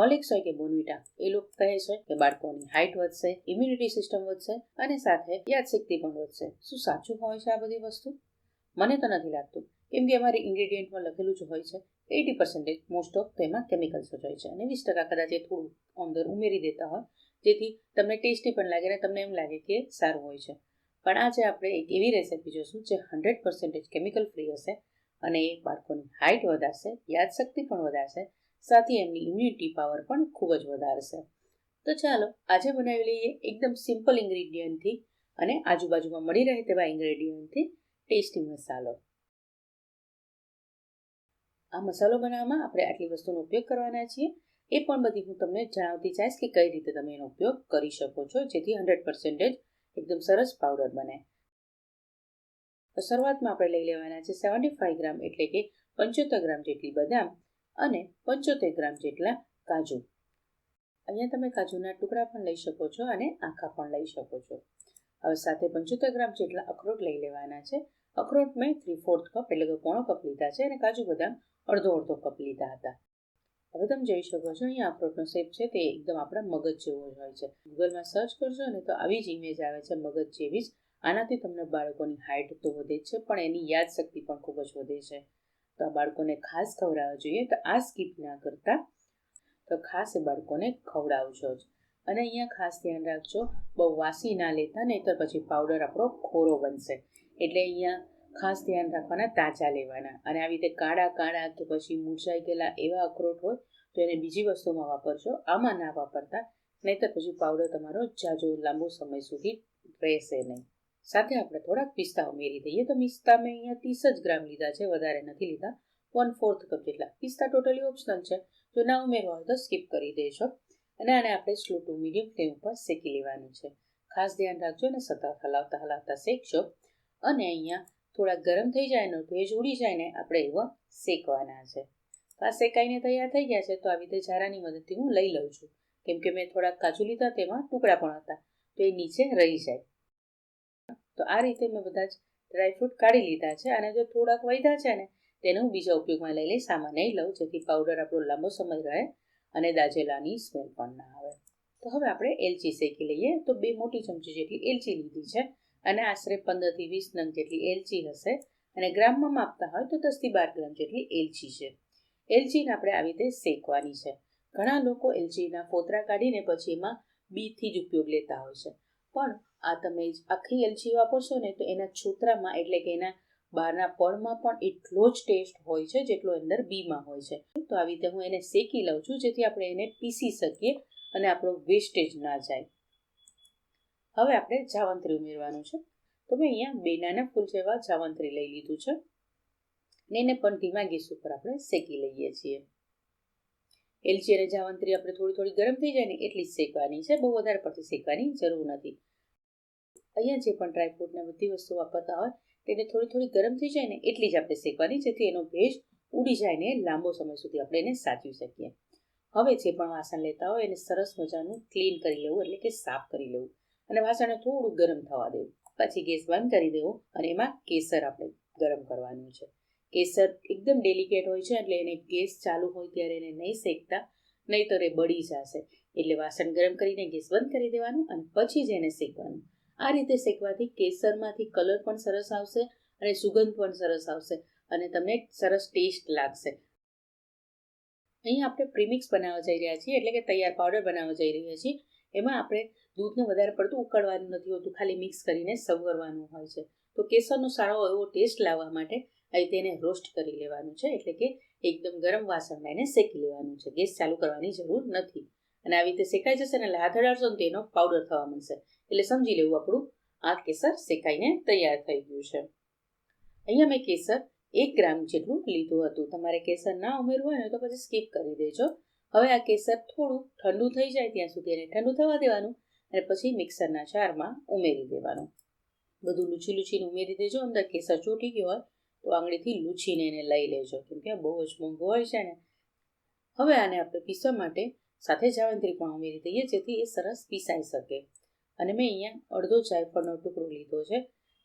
હોલિક્સ હોય કે બોનવિટા એ લોકો કહે છે કે બાળકોની હાઇટ વધશે ઇમ્યુનિટી સિસ્ટમ વધશે અને સાથે યાદશક્તિ પણ વધશે. શું સાચું હોય છે આ બધી વસ્તુ? મને તો નથી લાગતું. કેમ કે અમારી ઇન્ગ્રેડિયન્ટમાં લખેલું જ હોય છે, એટી પર્સન્ટેજ મોસ્ટ ઓફ તેમાં કેમિકલ્સ જ હોય છે અને વીસ ટકા કદાચ એ થોડું અંદર ઉમેરી દેતા હોય, જેથી તમને ટેસ્ટી પણ લાગે અને તમને એમ લાગે કે સારું હોય છે. પણ આજે આપણે એક એવી રેસેપી જોઈશું જે હંડ્રેડ પર્સન્ટેજ કેમિકલ ફ્રી હશે અને એ બાળકોની હાઇટ વધારશે, યાદશક્તિ પણ વધારશે સાથે એમની ઇમ્યુનિટી પાવર પણ ખૂબ જ વધારશે. તો ચાલો, આજે બનાવી લઈએ એકદમ સિમ્પલ ઇન્ગ્રીડિયન્ટથી અને આજુબાજુમાં મળી રહે તેવા ઇન્ગ્રેડિયન્ટથી ટેસ્ટી મસાલો. આ મસાલો બનાવવામાં આપણે આટલી વસ્તુનો ઉપયોગ કરવાના છીએ. એ પણ બધી હું તમને જણાવતી ચાહીશ કે કઈ રીતે તમે એનો ઉપયોગ કરી શકો છો, જેથી હંડ્રેડ પર્સન્ટેજ એકદમ સરસ પાવડર બને. શરૂઆતમાં આપણે લઈ લેવાના છે સેવન્ટી ફાઈવ ગ્રામ એટલે કે પંચોતેર ગ્રામ જેટલી બદામ અને પંચોતેર ગ્રામ જેટલા કાજુ. અહીંયા તમે કાજુના ટુકડા પણ લઈ શકો છો અને આખા પણ લઈ શકો છો. હવે સાથે પંચોતેર ગ્રામ જેટલા અખરોટ લઈ લેવાના છે. અખરોટ મેં થ્રી ફોર્થ કપ એટલે કે પોણો કપ લીધા છે અને કાજુ બદામ અડધો અડધો કપ લીધા હતા. હવે તમે જોઈ શકો છો અહીંયા અખરોટનો શેપ છે તે એકદમ આપણા મગજ જેવો જ હોય છે. ગૂગલમાં સર્ચ કરશો ને તો આવી જ ઇમેજ આવે છે મગજ જેવી જ. આનાથી તમને બાળકોની હાઇટ તો વધે છે પણ એની યાદશક્તિ પણ ખૂબ જ વધે છે. તો આ બાળકોને ખાસ ખવડાવવા જોઈએ. તો આ સ્કીપ ના કરતા તો ખાસ એ બાળકોને ખવડાવજો જ. અને અહીંયા ખાસ ધ્યાન રાખજો, બહુ વાસી ના લેતા નહીં તો પછી પાવડર આપણો ખોરો બનશે. એટલે અહીંયા ખાસ ધ્યાન રાખવાના તાજા લેવાના. અને આવી રીતે કાળા કાળા કે પછી મૂરઝાઈ ગયેલા એવા અખરોટ હોય, તો એને બીજી વસ્તુમાં વાપરજો. આમાં ના વાપરતા, નહીંતર પછી પાવડર તમારો જાજો લાંબો સમય સુધી રહેશે નહીં. સાથે આપણે થોડાક પિસ્તા ઉમેરી દઈએ. તો પિસ્તા મેં અહીંયા ત્રીસ જ ગ્રામ લીધા છે, વધારે નથી લીધા. વન ફોર્થ કપ જેટલા. પિસ્તા ટોટલી ઓપ્શનલ છે. જો ના ઉમેરવા હોય તો સ્કીપ કરી દેજો. અને આને આપણે સ્લો ટુ મીડિયમ ફ્લેમ ઉપર શેકી લેવાનું છે. ખાસ ધ્યાન રાખજો અને સતત હલાવતા હલાવતા શેકજો. અને અહીંયા થોડા ગરમ થઈ જાય ને ભેજ ઉડી જાય ને આપણે એવા શેકવાના છે. આ શેકાઈને તૈયાર થઈ ગયા છે. તો આવી રીતે ઝારાની મદદથી હું લઈ લઉં છું. કેમ કે મેં થોડાક કાજુ લીધા તેમાં ટુકડા પણ હતા. તો એ નીચે રહી જાય. તો આ રીતે મેં બધા જ ડ્રાયફ્રૂટ કાઢી લીધા છે અને જો થોડાક વધ્યા છે ને, તેને હું બીજા ઉપયોગમાં લઈ લઈ સામાન્ય લઉં, જેથી પાવડર આપણો લાંબો સમય રહે અને દાજેલાની સ્મેલ પણ ના આવે. તો હવે આપણે એલચી શેકી લઈએ. તો બે મોટી ચમચી જેટલી એલચી લીધી છે અને આશરે પંદરથી વીસ નંગ જેટલી એલચી હશે અને ગ્રામમાં માપતા હોય તો દસથી બાર ગ્રામ જેટલી એલચી છે. એલચીને આપણે આવી રીતે શેકવાની છે. ઘણા લોકો એલચીના ફોતરા કાઢીને પછી એમાં બીથી જ ઉપયોગ લેતા હોય છે. પણ આ તમે આખી એલચી વાપરશો ને તો એના છોતરામાં એટલે કે એના બહારના પળમાં પણ એટલો જ ટેસ્ટ હોય છે જેટલો અંદર બીમાં હોય છે. તો આવી રીતે હું એને શેકી લઉં છું જેથી આપણે એને પીસી શકીએ અને આપણો વેસ્ટેજ ના જાય. હવે આપણે જાવંત્રી ઉમેરવાનું છે. તો મેં અહીંયા બે નાના ફૂલ જેવા જાવંત્રી લઈ લીધું છે. ને એને પણ ધીમા ગેસ ઉપર આપણે શેકી લઈએ છીએ. એલચી અને જાવંત્રી આપણે થોડી થોડી ગરમ થઈ જાય ને એટલી જ શેકવાની છે. બહુ વધારે પડતી શેકવાની જરૂર નથી. અહીંયા જે પણ ડ્રાયફ્રૂટને બધી વસ્તુ વાપરતા હોય, તેને થોડી થોડી ગરમ થઈ જાય ને એટલી જ આપણે શેકવાની, જેથી એનો ભેજ ઉડી જાય ને લાંબો સમય સુધી આપણે એને સાચવી શકીએ. હવે જે પણ વાસણ લેતા હોય એને સરસ મજાનું ક્લીન કરી લેવું, એટલે કે સાફ કરી લેવું. અને વાસણને થોડું ગરમ થવા દેવું. પછી ગેસ બંધ કરી દેવો અને એમાં કેસર આપણે ગરમ કરવાનું છે. કેસર એકદમ ડેલિકેટ હોય છે, એટલે એને ગેસ ચાલુ હોય ત્યારે એને નહીં શેકતા, નહીંતર એ બળી જશે. એટલે વાસણ ગરમ કરીને ગેસ બંધ કરી દેવાનું અને પછી જ એને શેકવાનું. આ રીતે શેકવાથી કેસરમાંથી કલર પણ સરસ આવશે અને સુગંધ પણ સરસ આવશે અને તમને સરસ ટેસ્ટ લાગશે. અહીં આપણે પ્રીમિક્સ બનાવવા જઈ રહ્યા છીએ, એટલે કે તૈયાર પાવડર બનાવવા જઈ રહ્યા છીએ. એમાં આપણે દૂધને વધારે પડતું ઉકળવાનું નથી હોતું, ખાલી મિક્સ કરીને સર્વ કરવાનું હોય છે. તો કેસરનો સારો એવો ટેસ્ટ લાવવા માટે અહીં તેને રોસ્ટ કરી લેવાનું છે, એટલે કે એકદમ ગરમ વાસણમાં એને શેકી લેવાનું છે. ગેસ ચાલુ કરવાની જરૂર નથી. અને આવી રીતે શેકાઈ જશે અને હાથ અડાડશો ને તેનો પાવડર થવા મળશે. એટલે સમજી લેવું આપણું, આ કેસર શેકાઈને તૈયાર થઈ ગયું છે. અહીંયા મેં કેસર એક ગ્રામ જેટલું લીધું હતું. તમારે કેસર ના ઉમેરવું હોય ને તો પછી સ્કીપ કરી દેજો. હવે આ કેસર થોડું ઠંડુ થઈ જાય ત્યાં સુધી એને ઠંડુ થવા દેવાનું અને પછી મિક્સરના જારમાં ઉમેરી દેવાનું. બધું લૂછી લૂછીને ઉમેરી દેજો. અંદર કેસર ચોટી ગયો હોય તો આંગળીથી લૂછીને એને લઈ લેજો. કેમ કે બહુ જ મોંઘો હોય છે ને. હવે આને આપણે પીસવા માટે સાથે જાવંત્રી પણ ઉમેરી દઈએ જેથી એ સરસ પીસાઈ શકે. અને મેં અહીંયા અડધો જાયફળનો ટુકડો લીધો છે.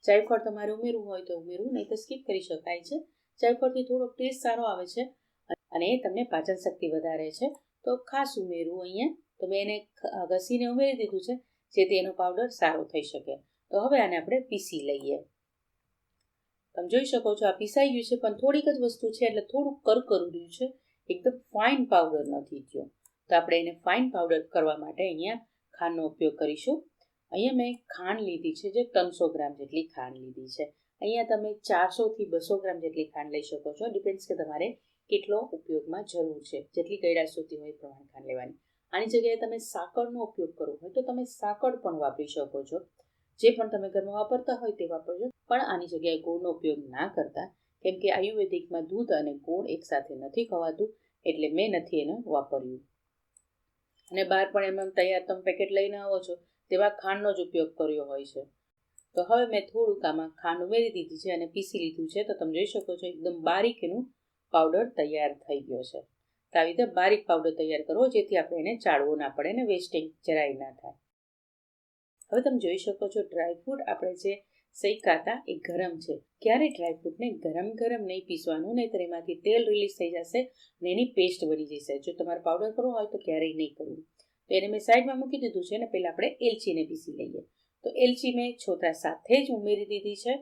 જાયફળ તમારે ઉમેરવું હોય તો ઉમેરવું, નહીં તો સ્કીપ કરી શકાય છે. જાયફળથી થોડોક ટેસ્ટ સારો આવે છે અને એ તમને પાચન શક્તિ વધારે છે. તો ખાસ ઉમેરવું અહીંયા. તો મેં એને ઘસીને ઉમેરી દીધું છે, જેથી એનો પાવડર સારો થઈ શકે. તો હવે આને આપણે પીસી લઈએ. તમે જોઈ શકો છો, આ પીસાઈ ગયું છે, પણ થોડીક જ વસ્તુ છે, એટલે થોડુંક કરકરું રહ્યું છે. એકદમ ફાઇન પાવડર નથી થયો. તો આપણે એને ફાઇન પાવડર કરવા માટે અહીંયા ખાંડનો ઉપયોગ કરીશું. અહીંયા મેં ખાંડ લીધી છે જે ત્રણસો ગ્રામ જેટલી ખાંડ લીધી છે. અહીંયા તમે ચારસોથી બસો ગ્રામ જેટલી ખાંડ લઈ શકો છો. ડિપેન્ડ્સ કે તમારે કેટલો ઉપયોગમાં જરૂર છે. જેટલી ગયડા સુધી હોય પ્રમાણે ખાંડ લેવાની. આની જગ્યાએ તમે સાકરનો ઉપયોગ કરવો હોય તો તમે સાકર પણ વાપરી શકો છો. જે પણ તમે ઘરમાં વાપરતા હોય તે વાપરજો. પણ આની જગ્યાએ ગોળનો ઉપયોગ ના કરતા. કેમ કે આયુર્વેદિકમાં દૂધ અને ગોળ એકસાથે નથી ખવાતું. એટલે મેં નથી એને વાપર્યું. અને બહાર પણ એમ એમ તૈયાર તમે પેકેટ લઈને આવો છો, તેવા ખાંડનો જ ઉપયોગ કર્યો હોય છે. તો હવે મેં થોડુંક આમાં ખાંડ ઉમેરી દીધી છે અને પીસી લીધું છે, તો તમે જોઈ શકો છો એકદમ બારીક એનું પાવડર તૈયાર થઈ ગયો છે. તો આવી રીતે બારીક પાવડર તૈયાર કરવો, જેથી આપણે એને ચાળવું ના પડે અને વેસ્ટિંગ જરાય ના થાય. હવે તમે જોઈ શકો છો ડ્રાયફ્રૂટ આપણે જે શેકાતા એ ગરમ છે. ક્યારે ડ્રાયફ્રૂટને ગરમ ગરમ નહીં પીસવાનું નહીં તો એમાંથી તેલ રિલીઝ થઈ જશે અને એની પેસ્ટ બની જશે. જો તમારે પાવડર કરવો હોય તો ક્યારેય નહીં કરવું. તો એને મેં સાઈડમાં મૂકી દીધું છે અને પહેલાં આપણે એલચીને પીસી લઈએ. તો એલચી મેં છોતરા સાથે જ ઉમેરી દીધી છે.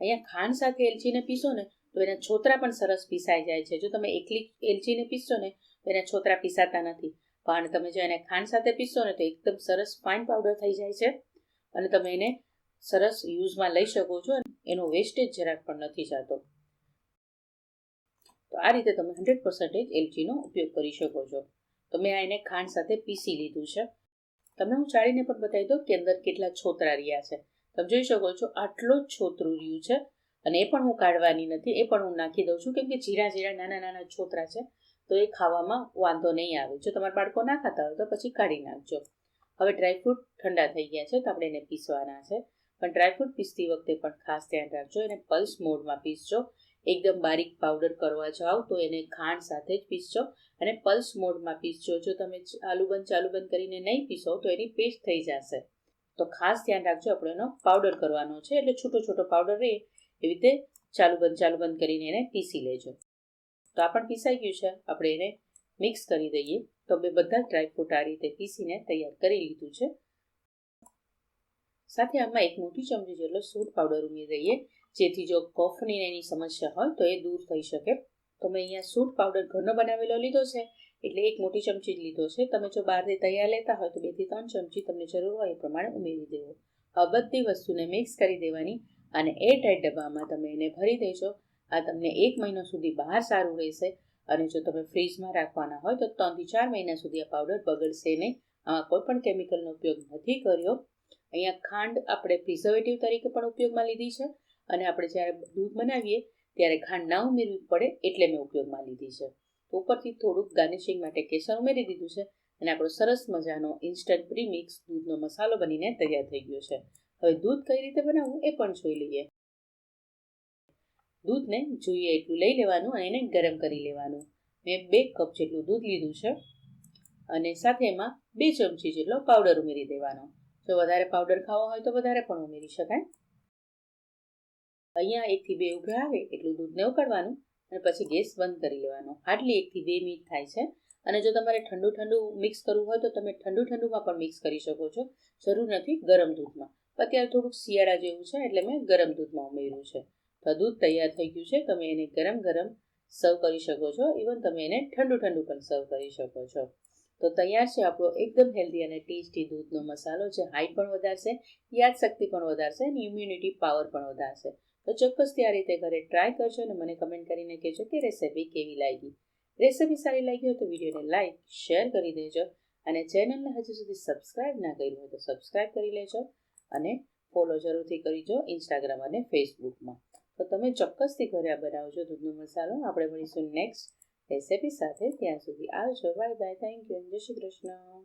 અહીંયા ખાંડ સાથે એલચીને પીસો ને તો એના છોતરા પણ સરસ પીસાઈ જાય છે. જો તમે એકલી એલચીને પીસશો ને તો એના છોતરા પીસાતા નથી. પણ તમે જો એને ખાંડ સાથે પીસશો ને તો એકદમ સરસ ફાઇન પાવડર થઈ જાય છે. અને તમે એને સરસ યુઝમાં લઈ શકો છો અને એનો વેસ્ટેજ જરાક પણ નથી જતો. તો આ રીતે તમે હંડ્રેડ પર્સન્ટેજ એલચીનો ઉપયોગ કરી શકો છો. તો મેં આ એને ખાંડ સાથે પીસી લીધું છે. તમને હું ચાળીને પણ બતાવી દઉં કે અંદર કેટલા છોતરા રહ્યા છે. તમે જોઈ શકો છો આટલો જ છોતરું રહ્યું છે અને એ પણ હું કાઢવાની નથી, એ પણ હું નાખી દઉં છું કેમ કે જીરા જીરા નાના નાના છોતરા છે, તો એ ખાવામાં વાંધો નહીં આવે. જો તમારા બાળકો ના ખાતા હોય તો પછી કાઢી નાખજો. હવે ડ્રાયફ્રૂટ ઠંડા થઈ ગયા છે, તો આપણે એને પીસવાના છે. પણ ડ્રાયફ્રૂટ પીસતી વખતે પણ ખાસ ધ્યાન રાખજો. એને પલ્સ મોડમાં પીસજો. એકદમ બારીક પાવડર કરવા જાઓ તો એને ખાંડ સાથે જ પીસજો. અને પલ્સ મોડમાં પીસજો. જો તમે ચાલુ બંધ ચાલુ બંધ કરીને નહીં પીસો તો એની પેસ્ટ થઈ જશે. તો ખાસ ધ્યાન રાખજો આપણે એનો પાવડર કરવાનો છે. એટલે છૂટો છૂટો પાવડર રહે એવી રીતે ચાલુ બંધ ચાલુ બંધ કરીને એને પીસી લેજો. તો આ પણ પીસાઈ ગયું છે. આપણે એને મિક્સ કરી દઈએ. તો મેં બધા ડ્રાયફ્રૂટ આ રીતે પીસીને તૈયાર કરી લીધું છે. સાથે આમાં એક મોટી ચમચી જેટલો સૂટ પાવડર ઉમેરી દઈએ. જેથી જો કફની એની સમસ્યા હોય તો એ દૂર થઈ શકે. તો મેં અહીંયા સૂટ પાવડર ઘરનો બનાવેલો લીધો છે. એટલે એક મોટી ચમચી જ લીધો છે. તમે જો બહારથી તૈયાર લેતા હોય તો બેથી ત્રણ ચમચી તમને જરૂર હોય એ પ્રમાણે ઉમેરી દેવો. આ બધી વસ્તુને મિક્સ કરી દેવાની અને એ ટાઈટ ડબ્બામાં તમે એને ભરી દેજો. આ તમને એક મહિનો સુધી બહાર સારું રહેશે. અને જો તમે ફ્રીજમાં રાખવાના હોય તો ત્રણથી ચાર મહિના સુધી આ પાવડર બગડશે નહીં. આમાં કોઈ પણ કેમિકલનો ઉપયોગ નથી કર્યો. અહીંયા ખાંડ આપણે પ્રિઝર્વેટિવ તરીકે પણ ઉપયોગમાં લીધી છે. અને આપણે જ્યારે દૂધ બનાવીએ, ત્યારે ખાંડ ના ઉમેરવી પડે એટલે મેં ઉપયોગમાં લીધી છે. તો ઉપરથી થોડુંક ગાર્નિશિંગ માટે કેસર ઉમેરી દીધું છે અને આપણો સરસ મજાનો ઇન્સ્ટન્ટ પ્રીમિક્સ દૂધનો મસાલો બનીને તૈયાર થઈ ગયો છે. હવે દૂધ કઈ રીતે બનાવવું એ પણ જોઈ લઈએ. દૂધને જોઈએ એટલું લઈ લેવાનું અને એને ગરમ કરી લેવાનું. મેં બે કપ જેટલું દૂધ લીધું છે અને સાથે એમાં બે ચમચી જેટલો પાવડર ઉમેરી દેવાનો. જો વધારે પાવડર ખાવો હોય તો વધારે પણ ઉમેરી શકાય. અહીંયા એકથી બે ઊભા આવે એટલું દૂધને ઉકળવાનું અને પછી ગેસ બંધ કરી લેવાનો. આટલી એકથી બે મિનિટ થાય છે. અને જો તમારે ઠંડુ ઠંડુ મિક્સ કરવું હોય તો તમે ઠંડુ ઠંડુમાં પણ મિક્સ કરી શકો છો. જરૂર નથી ગરમ દૂધમાં. અત્યારે થોડુંક શિયાળા જેવું છે એટલે મેં ગરમ દૂધમાં ઉમેર્યું છે. તો દૂધ તૈયાર થઈ ગયું છે. તમે એને ગરમ ગરમ સર્વ કરી શકો છો. ઇવન તમે એને ઠંડુ ઠંડુ પણ સર્વ કરી શકો છો. તો તૈયાર છે આપણો એકદમ હેલ્ધી અને ટેસ્ટી દૂધનો મસાલો, જે હાઈટ પણ વધારશે યાદશક્તિ પણ વધારશે અને ઇમ્યુનિટી પાવર પણ વધારશે. તો ચોક્કસથી આ રીતે ઘરે ટ્રાય કરજો અને મને કમેન્ટ કરીને કહેજો કે રેસીપી કેવી લાગી. રેસીપી સારી લાગી હોય તો વિડીયોને લાઇક શેર કરી દેજો અને ચેનલને હજુ સુધી સબસ્ક્રાઇબ ના કર્યું હોય તો સબસ્ક્રાઇબ કરી લેજો અને ફોલો જરૂરથી કરીજો ઇન્સ્ટાગ્રામ અને ફેસબુકમાં તો તમે ચોક્કસથી ઘરે આ બનાવજો દૂધનો મસાલો. આપણે મળીશું નેક્સ્ટ રેસીપી સાથે ત્યાં સુધી આવજો. Bye bye. થેન્ક યુ જય શ્રી કૃષ્ણ.